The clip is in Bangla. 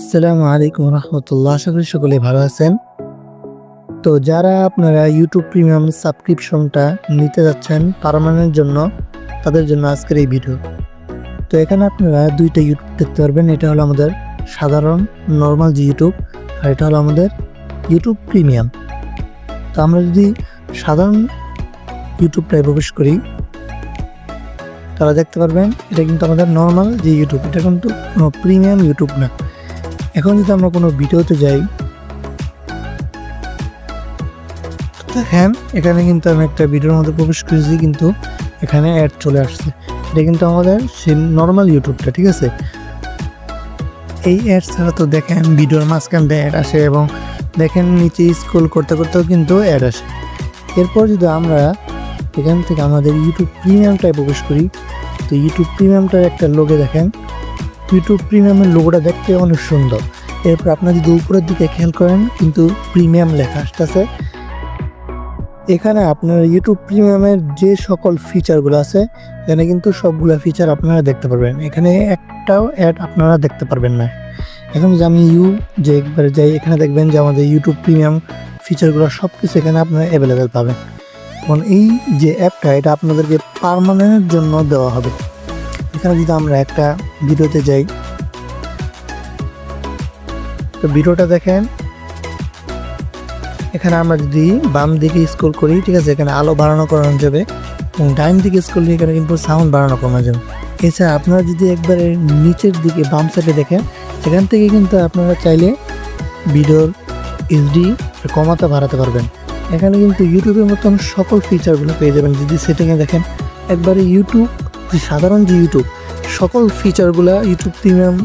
আসসালামু আলাইকুম রহমতুল্লাহ। আশা করি সকলে ভালো আছেন। তো যারা আপনারা ইউটিউব প্রিমিয়াম সাবস্ক্রিপশনটা নিতে যাচ্ছেন পারমানেন্টের জন্য, তাদের জন্য আজকের এই ভিডিও তো এখানে আপনারা দুইটা ইউটিউব দেখতে পারবেন। এটা হলো আমাদের সাধারণ নর্মাল যে ইউটিউব আর এটা হলো আমাদের ইউটিউব প্রিমিয়াম তো আমরা যদি সাধারণ ইউটিউবটায় প্রবেশ করি তারা দেখতে পারবেন এটা কিন্তু আমাদের নর্মাল যে ইউটিউব এটা কিন্তু কোনো প্রিমিয়াম ইউটিউব না। এখন যদি আমরা কোনো ভিডিওতে যাই, দেখেন, এখানে কিন্তু আমি একটা ভিডিওর মধ্যে প্রবেশ করেছি, কিন্তু এখানে অ্যাড চলে আসছে। এটা কিন্তু আমাদের সে নর্মাল ইউটিউবটা ঠিক আছে? এই অ্যাড ছাড়া তো দেখেন, ভিডিওর মাঝখান দিয়ে অ্যাড আসে এবং দেখেন, নিচে স্ক্রল করতে করতেও কিন্তু অ্যাড আসে। এরপর যদি আমরা এখান থেকে আমাদের ইউটিউব প্রিমিয়ামটায় প্রবেশ করি, তো ইউটিউব প্রিমিয়ামটার একটা লোকে দেখেন। ইউটিউব প্রিমিয়ামের লোগোটা দেখতে অনেক সুন্দর। এরপর আপনার যদি উপরের দিকে খেয়াল করেন, কিন্তু প্রিমিয়াম লেখা আসতেছে। এখানে আপনার ইউটিউব প্রিমিয়ামের যে সকল ফিচারগুলো আছে, এখানে কিন্তু সবগুলো ফিচার আপনারা দেখতে পারবেন। এখানে একটাও অ্যাড আপনারা দেখতে পারবেন না। এখন যে আমি ইউ যে একবারে যাই, এখানে দেখবেন যে আমাদের ইউটিউব প্রিমিয়াম ফিচারগুলো সব কিছু এখানে আপনারা অ্যাভেলেবেল পাবেন। এবং এই যে অ্যাপটা এটা আপনাদেরকে পারমানেন্টের জন্য দেওয়া হবে। এখানে যদি আমরা একটা ভিডিওতে যাই, তো ভিডিওটা দেখেন। এখানে আমরা যদি বাম দিকে স্ক্রল করি, ঠিক আছে, এখানে আলো বাড়ানো করানো যাবে এবং ডাইন দিকে স্ক্রল করি এখানে কিন্তু সাউন্ড বাড়ানো করানো যাবে। এছাড়া আপনারা যদি একবারে নিচের দিকে বাম সাইডে দেখেন এখান থেকে কিন্তু আপনারা চাইলে ভিডিওর এইচডি কমাতে বাড়াতে পারবেন। এখানে কিন্তু ইউটিউবের মতন সকল ফিচারগুলো পেয়ে যাবেন। যদি সেটিংয়ে দেখেন, একবারে ইউটিউব সাধারণ যে ইউটিউব সকল ফিচারগুলো ইউটিউব প্রিমিয়াম